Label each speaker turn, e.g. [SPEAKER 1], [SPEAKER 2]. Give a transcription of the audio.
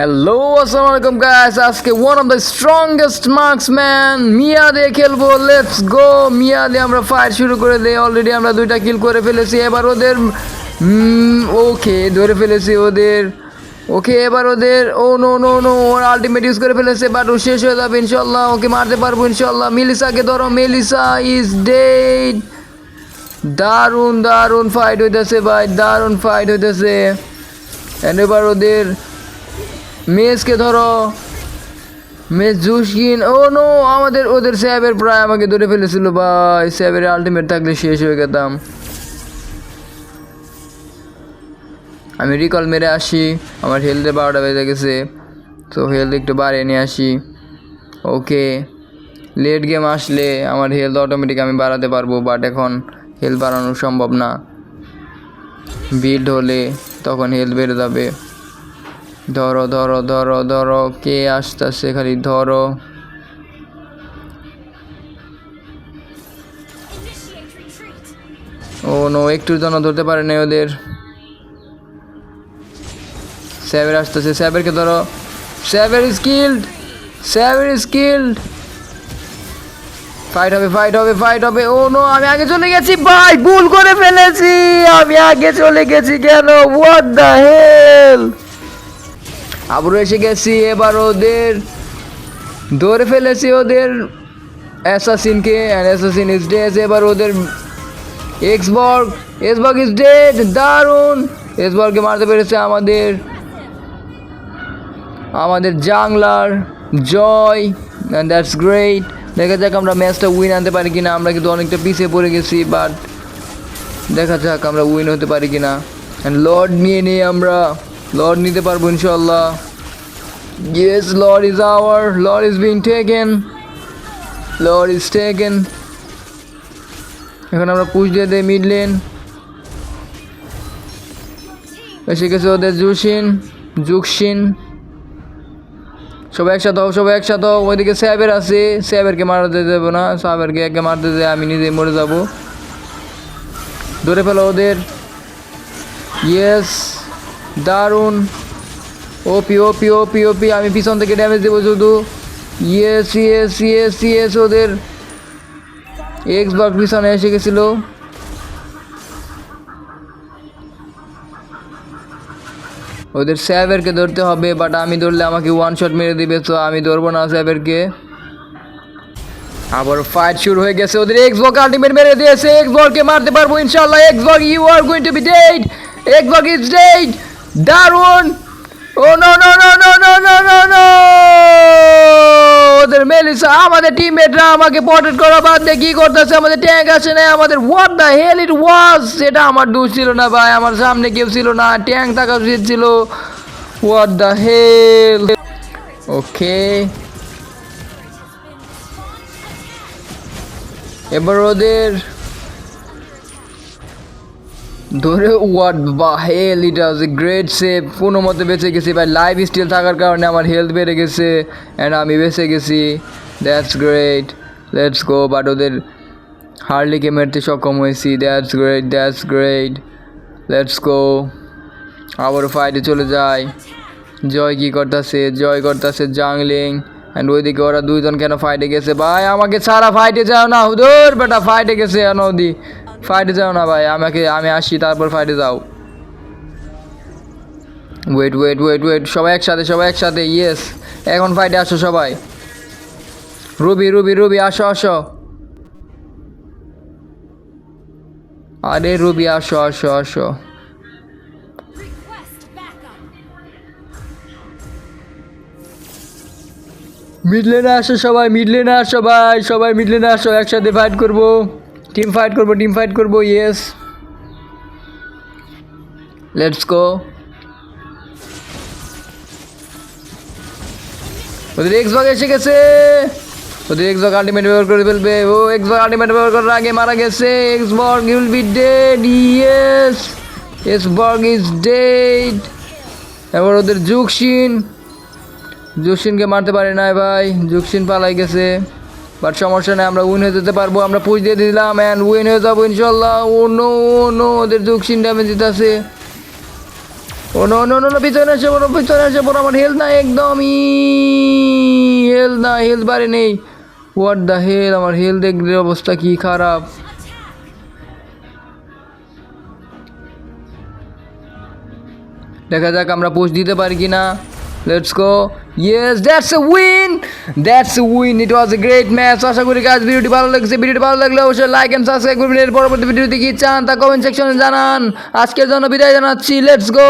[SPEAKER 1] Hello আসসালামু আলাইকুম guys আজকে one of the strongest marksman Miya দিয়ে খেলব লেটস গো মিয়া দিয়ে আমরা ফায়ার শুরু করে দিই। অলরেডি আমরা দুইটা কিল করে ফেলেছি। এবার ওদের ওকে ধরে ফেলেছি ওদের। ওকে এবার ওদের ও নো নো নো ওর আলটিমেট ইউজ করে ফেলেছে বাট ও শেষ হয়ে যাবে, ইনশাল্লাহ। ওকে মারতে পারব, ইনশাল্লাহ। মিলিসাকে ধরো, মেলিসা ইজ ডেড দারুণ দারুণ ফাইট হইতেছে, ভাই। দারুণ ফাইট হইতেছে। এবার ওদের মেজকে ধরো। মেজ জুসকিন ও নো, আমাদের, ওদের স্যাবের প্রায় আমাকে ধরে ফেলেছিল ভাই। স্যাবের আলটিমেট থাকলে শেষ হয়ে গেতাম। আমি রিকল মেরে আসি। আমার হেলথের বারোটা বেজে গেছে। তো হেলথ একটু বাড়িয়ে নিয়ে আসি। ওকে লেট গেম আসলে আমার হেলথ অটোমেটিক আমি বাড়াতে পারব বাট এখন হেলথ বাড়ানো সম্ভব না। বিল্ড হলে তখন হেলথ বেড়ে যাবে। ধরো ধরো ধরো ধরো, কে আসতেছে খালি ধরো। ও, নো, একটুর জন্য ধরতে পারে না ওদের। স্যাবের আসতেছে, স্যাবেরকে ধরো। Saber skilled Saber skilled fight হবে ফাইট হবে ফাইট হবে। ও, নো, আমি আগে চলে গেছি। ভাই, ভুল করে ফেলেছি। আমি আগে চলে গেছি কেন? হোয়াট দ্য হেল আবারও এসে গেছি, এবার ওদের ধরে ফেলেছি ওদের অ্যাসাসিনকে অ্যান্ড অ্যাসাসিন ইজ ডেজ এবার ওদের এক্সবর্গ এক্সবর্গ ইজ ডেড দারুণ। এক্সবর্গকে মারতে পেরেছে আমাদের আমাদের jungler Joy and that's great দেখা যাক আমরা ম্যাচটা উইন আনতে পারি কিনা, আমরা কিন্তু অনেকটা পিছিয়ে পড়ে গেছি বাট দেখা যাক আমরা উইন হতে পারি কিনা। অ্যান্ড লর্ড নিয়ে নিয়ে আমরা। লর্ড নিতে পারব ইনশাল্লাহ yes lord is our lord is being taken lord is taken এখন আমরা পুশ দিয়ে দেই মিড লেন এসে গেছে ওদের জুসিন জুকসিন সবাই একসাথে হোক সবাই একসাথে হোক ওইদিকে স্যাবের আছে স্যাবেরকে মারতে দেবো না। সাবেরকে একে মারতে দেয় আমি নিজে মরে যাব। ধরে ফেলো ওদের। ইয়েস দারুণ। ওপি ওপি ওপি ওপি, আমি পিছন থেকে ড্যামেজ দেবো শুধু। ইয়েস ইয়েস ইয়েস ইয়েস ওদের এক্স বার পিছনে এসে গেছিল। ওদের স্যাবেরকে ধরতে হবে বাট আমি ধরলে আমাকে ওয়ান শট মেরে দিবে তো আমি ধরবো না স্যাবেরকে আবার ফাইট শুরু হয়ে গেছে, ওদের এক্স বক আলটিমেট মেরে দিয়েছে এক্স বলকে মারতে পারব, ইনশাআল্লাহ Xborg you are going to be dead Xborg is dead দারুণ ও no no no no no no no no ওদের মেলিসা, আমাদের টিমমেটরা আমাকে পটেট করা বাদ দিয়ে কি করতেছে? আমাদের ট্যাঙ্ক আসে না, আমাদের হোয়াট দ্য হেল ইট ওয়াজ সেটা আমার দোষ ছিল না ভাই, আমার সামনে কেউ ছিল না ট্যাঙ্ক থাকা উচিত ছিল। What the hell okay. এবার ওদের ধরে হোয়াট বা হেল ইট ওয়াজ এ গ্রেট সেভ কোনো মতে বেঁচে গেছি ভাই লাইফ স্টিল থাকার কারণে আমার হেলথ বেড়ে গেছে অ্যান্ড আমি বেঁচে গেছি। That's great let's go but ওদের হার্লিকে মেরতে সক্ষম হয়েছি। That's great that's great let's go আবার ফাইটে চলে যায়। জয় কী করতেছে? জয় করতেছে জাংলিং অ্যান্ড ওইদিকে ওরা দুইজন কেন ফাইটে গেছে? ভাই, আমাকে ছাড়া ফাইটে যাও না হুদুর বেটা ফাইটে গেছে, নদী। ফাইটে যাও না ভাই, আমাকে, আমি আসি, তারপর ফাইটে যাও। ওয়েট ওয়েট ওয়েট ওয়েট সবাই একসাথে সবাই একসাথে ইয়েস এখন ফাইটে আসো সবাই। রুবি রুবি রুবি আসো আসো। আরে রুবি আসো আসো আসো. মিডলেনে আসো সবাই মিডলেনে আসো ভাই, সবাই মিডলেনে আসো, একসাথে ফাইট করব। টিম ফাইট করব টিম ফাইট করব ইয়েস লেটস গো ওদের এক্স বাগ এসে গেছে। ওদের এক্স বাগ আলটিমেট ব্যবহার করে ফেলবে। ও এক্স বাগ আলটিমেট ব্যবহার করার আগে মারা গেছে। Xborg will be dead yes Xborg is dead এবার ওদের জুকসিন জুকসিনকে মারতে পারে নাই ভাই। জুকসিন পালাই গেছে। বাট সমস্যা নেই, আমরা উইন হয়ে যেতে পারব, আমরা পুষ দিয়ে দিলাম অ্যান্ড উইন হয়ে যাব ইনশাল্লাহ। ও নো ও নো ওদের জুকসিন ড্যামেজ দিতেছে। ও নো নো নো পিছনে এসে পড়ো, পিছনে এসে পড়ো, আমার হেলথ নাই একদমই। হেলথ না হেলথ বাড়ি নেই। হোয়াট দ্য হেল আমার হেলথ দেখলে অবস্থা কি খারাপ। দেখা যাক আমরা পোস্ট দিতে পারি কি না let's go yes that's a win that's a win it was a great match আশা করি কাজ ভিডিওটি ভালো লাগছে। ভিডিওটি ভালো লাগলে অবশ্যই লাইক এন্ড সাবস্ক্রাইব করবেন এর পরবর্তী ভিডিওতে কি চান। তা কমেন্ট সেকশনে জানান। আজকের জন্য বিদায় জানাচ্ছি। Let's go